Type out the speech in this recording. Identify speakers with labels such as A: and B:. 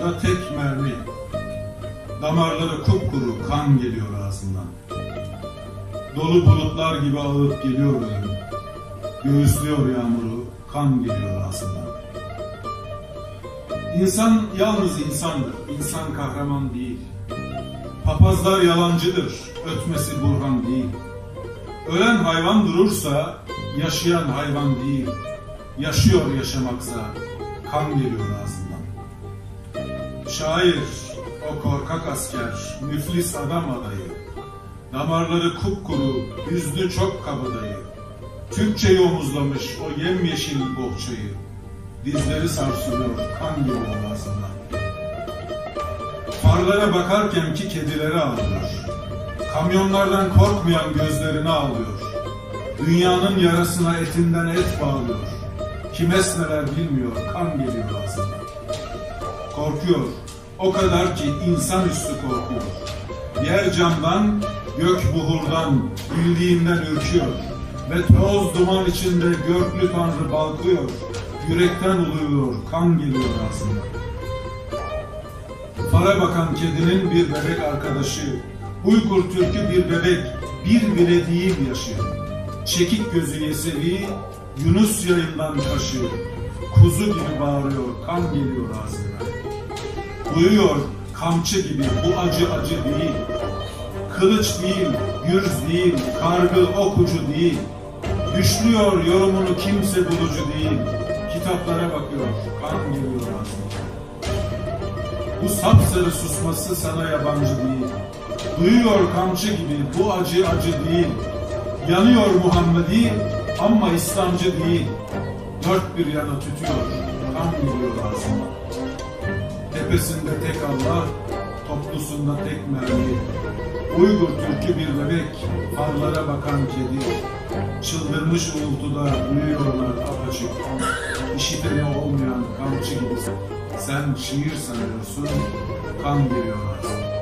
A: Da tek mermi. Damarları kupkuru kan geliyor ağzından. Dolu bulutlar gibi ağıp geliyor ölüm. Göğüslüyor yağmuru, kan geliyor ağzından. İnsan yalnız insandır, insan kahraman değil. Papazlar yalancıdır, ötmesi burhan değil. Ölen hayvan durursa, yaşayan hayvan değil. Yaşıyor yaşamaksa, kan geliyor ağzından. Şair, o korkak asker, müflis adam adayı. Damarları kupkuru, yüzlü çok kabadayı. Türkçeyi omuzlamış o yemyeşil bohçayı. Dizleri sarsılıyor, kan geliyor ağzından. Farlara bakarken ki kedileri ağlıyor. Kamyonlardan korkmayan gözlerini ağlıyor. Dünyanın yarasına etinden et bağlıyor. Kimes neler bilmiyor, kan geliyor ağzından. Korkuyor, o kadar ki insanüstü korkuyor. Yer camdan, gök buhurdan, bildiğinden ürküyor. Ve toz duman içinde göklü tanrı balkıyor. Yürekten uluyor, kan geliyor ağzından. Fara bakan kedinin bir bebek arkadaşı, Uygur Türk'ü bir bebek, bir bile değil yaşı. Çekik gözü Yesevi, Yunus yayından taşı, kuzu gibi bağırıyor, kan geliyor ağzına. Uyuyor kamçı gibi, bu acı acı değil. Kılıç değil, gürz değil, kargı okucu değil. Düşlüyor yorumunu kimse bulucu değil. Kitaplara bakıyor, kan geliyor ağzına. Bu sapsarı susması sana yabancı değil. Duyuyor kamçı gibi bu acı acı değil. Yanıyor Muhammedi ama İslamcı değil. Dört bir yana tütüyor, kan geliyor ağzıma. Tepesinde tek Allah, toplusunda tek mermi. Uygur Türk'ü bir bebek, farlara bakan kedi. Çıldırmış uğultuda uyuyorlar apaçık. İşiteni olmayan kamçı gibi. Sen şiir sanıyorsun, kan ağzına.